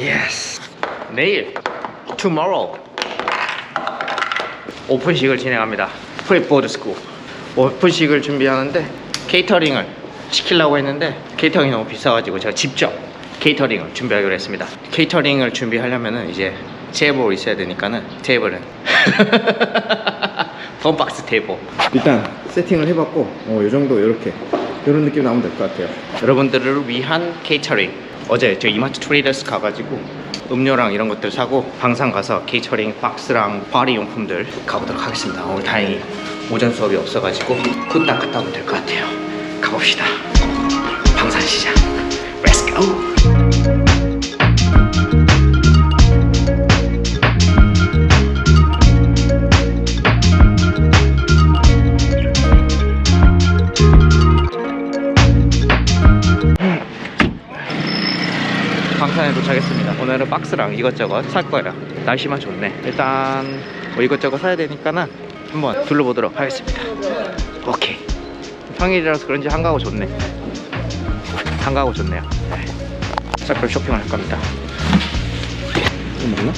예스. 내일 tomorrow 오픈식을 진행합니다. 프리보드 스쿨 오픈식을 준비하는데 케이터링을 시키려고 했는데 케이터링이 너무 비싸가지고 제가 직접 케이터링을 준비하기로 했습니다. 케이터링을 준비하려면은 이제 테이블이 있어야 되니까는 테이블은 펌박스 테이블 일단 세팅을 해봤고 어, 이 정도 이렇게 이런 느낌 나오면 될 것 같아요. 여러분들을 위한 케이터링 어제 저 이마트 트레이더스 가가지고 음료랑 이런 것들 사고 방산 가서 케이터링 박스랑 파리 용품들 가보도록 하겠습니다. 오늘 다행히 오전 수업이 없어가지고 후딱 갔다 오면 될 것 같아요. 가봅시다. 방산시장. Let's go. 박스랑 이것저것 살 거예요. 날씨만 좋네. 일단 뭐 이것저것 사야 되니까는 한번 둘러보도록 하겠습니다. 오케이. 평일이라서 그런지 한가하고 좋네. 한가하고 좋네요. 네. 쌀걸 쇼핑을 할 겁니다. 이거?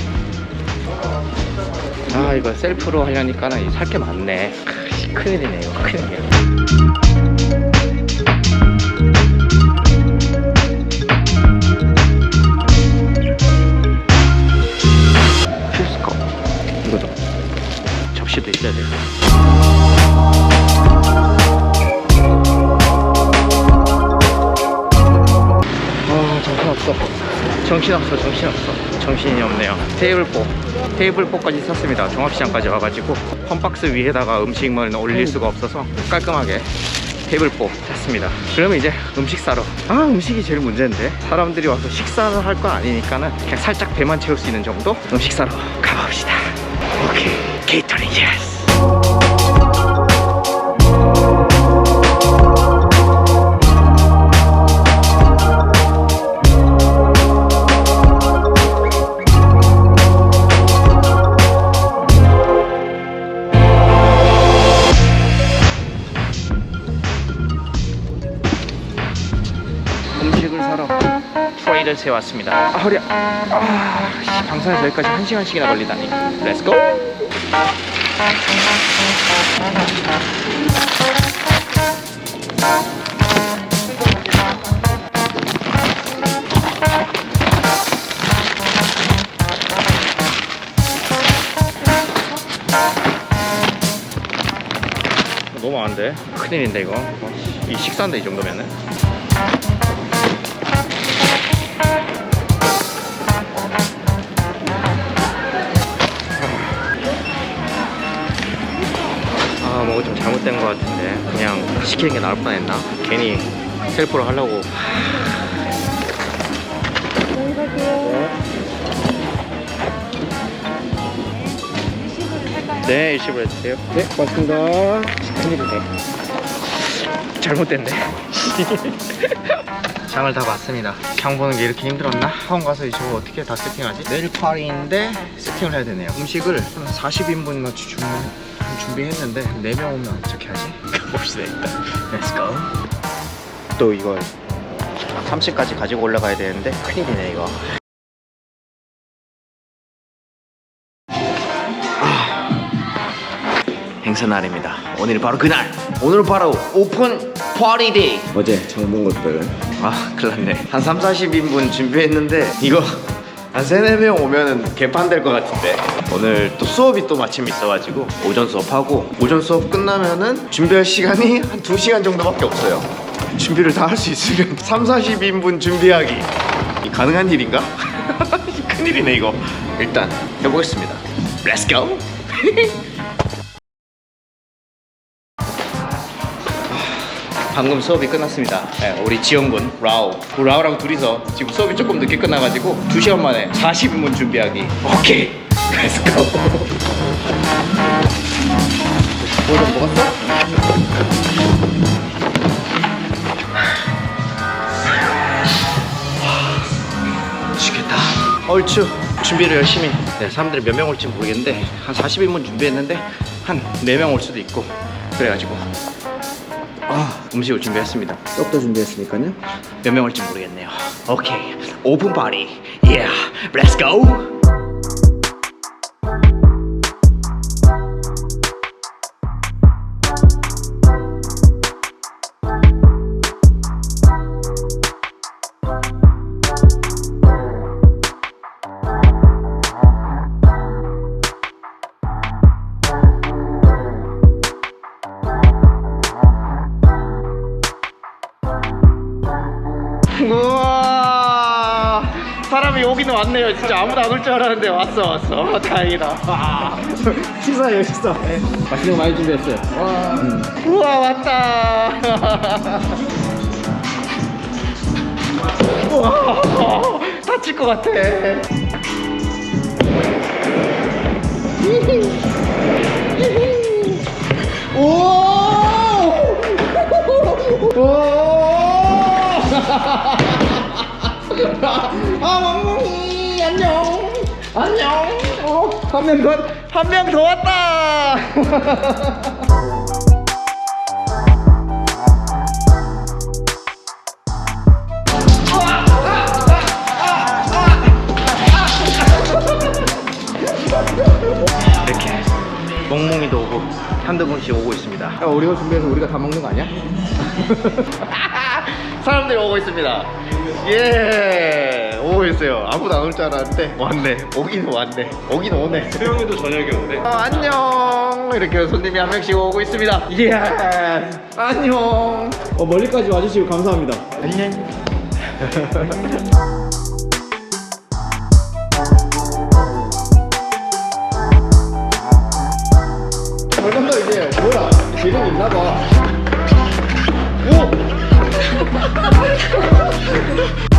아 이거 셀프로 하려니까 는 살 게 많네. 크, 큰일이네 이거 큰일이야. 60도 있어야 돼요. 아, 정신없어. 정신없어, 정신없어. 정신이 없네요. 테이블포. 테이블포까지 샀습니다. 종합시장까지 와가지고 펌박스 위에다가 음식만 올릴 수가 없어서 깔끔하게 테이블포 샀습니다 그러면 이제 음식 사러 아 음식이 제일 문제인데 사람들이 와서 식사를 할거 아니니까는 그냥 살짝 배만 채울 수 있는 정도 음식 사러 가봅시다 케이 케이터링 예스 음식을 사러 트레이더스에 왔습니다. 아 허리야. 아 씨, 방산에서 여기까지 한 시간씩이나 걸리다니. 렛츠 고. 너무 안 돼. 큰일인데 이거. 어, 이 식사인데 이 정도면은. 뭐가 좀 잘못된 것 같은데 그냥 시키는 게 나을 뻔했나? 괜히 셀프로 하려고. 네, 일시불 해주세요. 네, 고맙습니다. 큰일이네. 잘못됐네. 장을 다 봤습니다. 장 보는 게 이렇게 힘들었나? 학원 가서 이거 어떻게 다 세팅하지? 내일 파리인데 세팅을 해야 되네요. 음식을 한 40인분 주 준비했는데 4명 오면 어떻게 하지? 가봅시다 일단. Let's go. 또 이걸 30까지 가지고 올라가야 되는데 큰일이네 이거. 행사 날입니다. 오늘이 바로 그날. 오늘 바로 오픈 파티 데이. 어제 장본 것들. 아, 큰일 났네. 한 3, 40인분 준비했는데 이거 한 3, 4명 오면은 개판 될 것 같은데. 오늘 또 수업이 또 마침 있어가지고 오전 수업하고 오전 수업 끝나면은 준비할 시간이 한 2시간 정도밖에 없어요. 준비를 다 할 수 있으면 3, 40인분 준비하기. 이 가능한 일인가? 큰일이네 이거. 일단 해보겠습니다. Go! 방금 수업이 끝났습니다. 네, 우리 지영군 라우, 그 라우랑 둘이서 지금 수업이 조금 늦게 끝나가지고 2 시간 만에 40분 준비하기. 오케이, let's go. 뭐좀 먹었어? 죽겠다. 얼추 준비를 열심히. 네, 사람들이 몇 명 올지 모르겠는데 한 40인분 준비했는데 한 4명 올 수도 있고 그래가지고 아 음식을 준비했습니다. 떡도 준비했으니까요. 몇명 올지 모르겠네요. 오케이, 오픈 파티. Yeah, let's go. 사람이 오기는 왔네요 진짜 아무도 안 올 줄 알았는데 왔어 왔어 다행이다 아. 식사예요, 식사. 맛있는 거 많이 준비했어요. 와. 우와 왔다 우와 다칠 것 같아 아 안녕 어, 어한명 더 한 명 더 왔다 이렇게 멍멍이도 오고 한두 분씩 오고 있습니다 야, 우리가 준비해서 우리가 다 먹는 거 아니야? 사람들이 오고 있습니다. 예, 오고 있어요. 아무도 안 올 줄 알았는데 왔네. 오긴 왔네. 오긴 오네. 태영이도 저녁에 오네. 어, 안녕. 이렇게 손님이 한 명씩 오고 있습니다. 예, 안녕. 어, 멀리까지 와주시고 감사합니다. 안녕. 얼마나 이제 뭐야? 재능 있나 봐. 그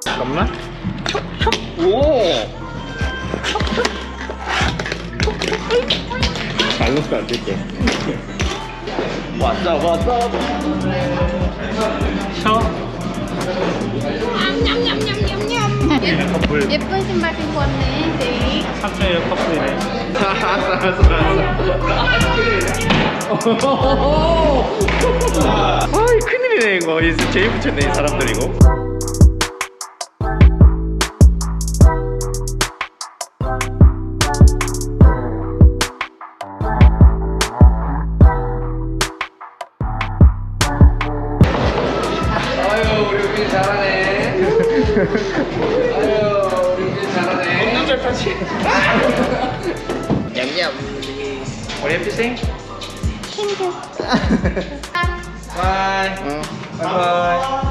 잠깐만. 오. 밸런스 안 될게. 왔다 왔다. 예쁜 신발 신고 왔네, 제이. 삼촌이 커플이네. 알았어 알았어 알았어. 아이 큰일이네 이거. 이 제일 붙였네 이 사람들 이거. 아유 우리 우리 잘하네. What do you have to say? Thank you. Bye. Bye. Bye bye.